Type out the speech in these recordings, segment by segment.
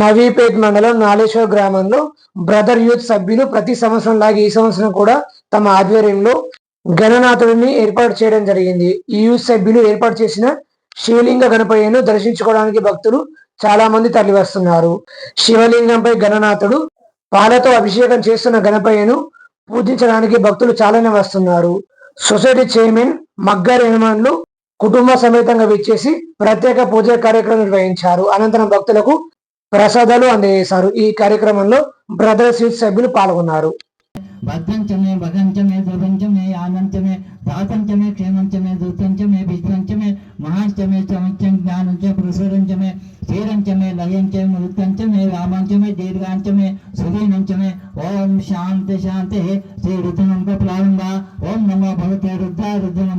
నవీపేట్ మండలం నాలేశ్వర గ్రామంలో brother youth సభ్యులు ప్రతి సంవత్సరం లాగా ఈ సంవత్సరం కూడా తమ ఆధ్వర్యంలో గణనాథుడిని ఏర్పాటు చేయడం జరిగింది. ఈ యూత్ సభ్యులు ఏర్పాటు చేసిన శివలింగ గణపయ్యను దర్శించుకోవడానికి భక్తులు చాలా మంది తరలివస్తున్నారు. శివలింగంపై గణనాథుడు పాలతో అభిషేకం చేస్తున్న గణపయ్యను పూజించడానికి భక్తులు చాలానే వస్తున్నారు. సొసైటీ చైర్మన్ మగ్గారి హనుమాన్లు కుటుంబ సమేతంగా విచ్చేసి ప్రత్యేక పూజా కార్యక్రమం నిర్వహించారు. అనంతరం భక్తులకు ప్రసాదాలు అందజేశారు ఈ కార్యక్రమంలో బ్రదర్స్ యూత్ సభ్యులు పాల్గొన్నారు భద్రంచమే భగంచమే ప్రపంచమే ఆనంచమే ప్రాపంచమే క్షేమంచమే దృతంచమే విద్వంచమే మహాంచమే చమంచం జ్ఞానంచ ప్రసురంచమే శ్రీరంచమే లయంచే మృతంచమే రామంచమే దీర్ఘాంచమే సుధీనంచమే ఓం శాంతి శాంతి శ్రీ రుద్రనంక ప్రారంభ ఓం నమో భగవతే రుద్ర రుద్రనం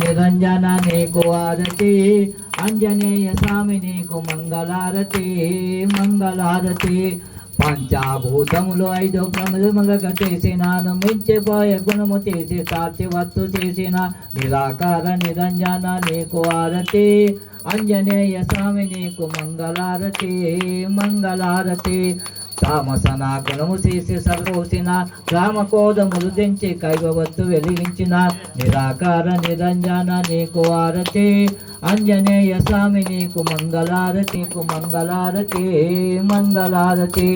నిరంజన నీకు ఆరతి అంజనేయ స్వామి నీకు మంగళారతి. మంగళారతి పంచాభూతములు ఐదు ప్రముఖములుగా చేసినాను మించిపోయే గుణము చేసి సాక్షివత్తు చేసిన నిరాకార నిరంజన నీకు ఆరతి అంజనేయ స్వామి నీకు మంగళారతి మంగళారతి. తామసన గుణము చేసి సర్వసిన రామకోదములు దించి కైవవత్తు వెలిగించిన నిరాకార నిరంజన నీకు ఆరతి అంజనేయ స్వామి నీకు మంగళారతి కు మంగళారతి మంగళారతి.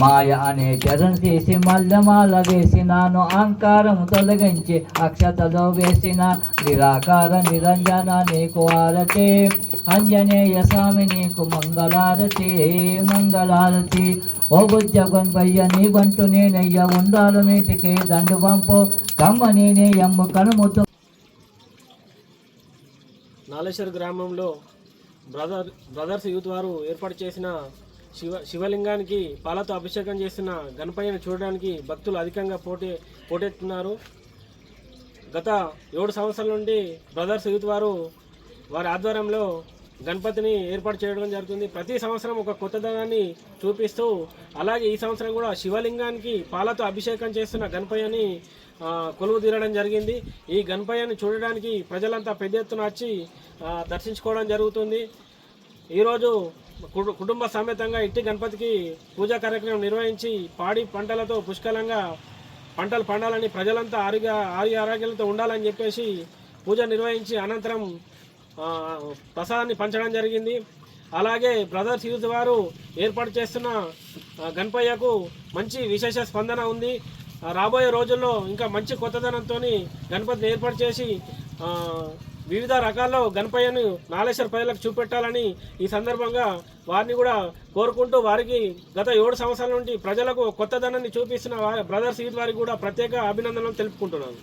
మాయ అనే చరణ చేసి మల్లెమాల వేసినాను అహంకారము తొలగించి అక్షతలో వేసిన నిరాకార నిరంజన నీకు ఆరతి. అంజనేయ స్వామి నీకు మంగళారతి మంగళారతి. ఓ బుజ్జగన్ బయ్య నీ వంటు నేనయ్య ఉండాలు నీటికి దండు పంపు కమ్మ నేనే ఎమ్ము కనుముతు నాలేశ్వర గ్రామంలో బ్రదర్ బ్రదర్స్ యూత్ వారు ఏర్పాటు చేసిన శివ శివలింగానికి పాలతో అభిషేకం చేస్తున్న గణపయ్యను చూడడానికి భక్తులు అధికంగా పోటీ పోటెత్తున్నారు. గత ఏడు సంవత్సరాల నుండి బ్రదర్స్ యూత్ వారు వారి ఆధ్వర్యంలో గణపతిని ఏర్పాటు చేయడం జరుగుతుంది. ప్రతి సంవత్సరం ఒక కొత్తదనాన్ని చూపిస్తూ అలాగే ఈ సంవత్సరం కూడా శివలింగానికి పాలతో అభిషేకం చేస్తున్న గణపయ్యని కొలువు తీరడం జరిగింది. ఈ గణపయ్యని చూడడానికి ప్రజలంతా పెద్ద ఎత్తున వచ్చి దర్శించుకోవడం జరుగుతుంది. ఈరోజు కుటుంబ సమేతంగా ఇట్టి గణపతికి పూజా కార్యక్రమం నిర్వహించి పాడి పంటలతో పుష్కలంగా పంటలు పండాలని ప్రజలంతా ఆరోగ్య ఆరోగ్య ఆరోగ్యాలతో ఉండాలని చెప్పేసి పూజ నిర్వహించి అనంతరం ప్రసాదాన్ని పంచడం జరిగింది. అలాగే బ్రదర్స్ యూత్ వారు ఏర్పాటు చేస్తున్న గణపయ్యకు మంచి విశేష స్పందన ఉంది. రాబోయే రోజుల్లో ఇంకా మంచి కొత్తదనంతో గణపతిని ఏర్పాటు చేసి వివిధ రకాల్లో గణపయ్యను నాలేశ్వర ప్రజలకు చూపెట్టాలని ఈ సందర్భంగా వారిని కూడా కోరుకుంటూ వారికి గత ఏడు సంవత్సరాల నుండి ప్రజలకు కొత్తదనాన్ని చూపిస్తున్న వా- బ్రదర్స్ యూత్ వారికి కూడా ప్రత్యేక అభినందనలు తెలుపుకుంటున్నాను.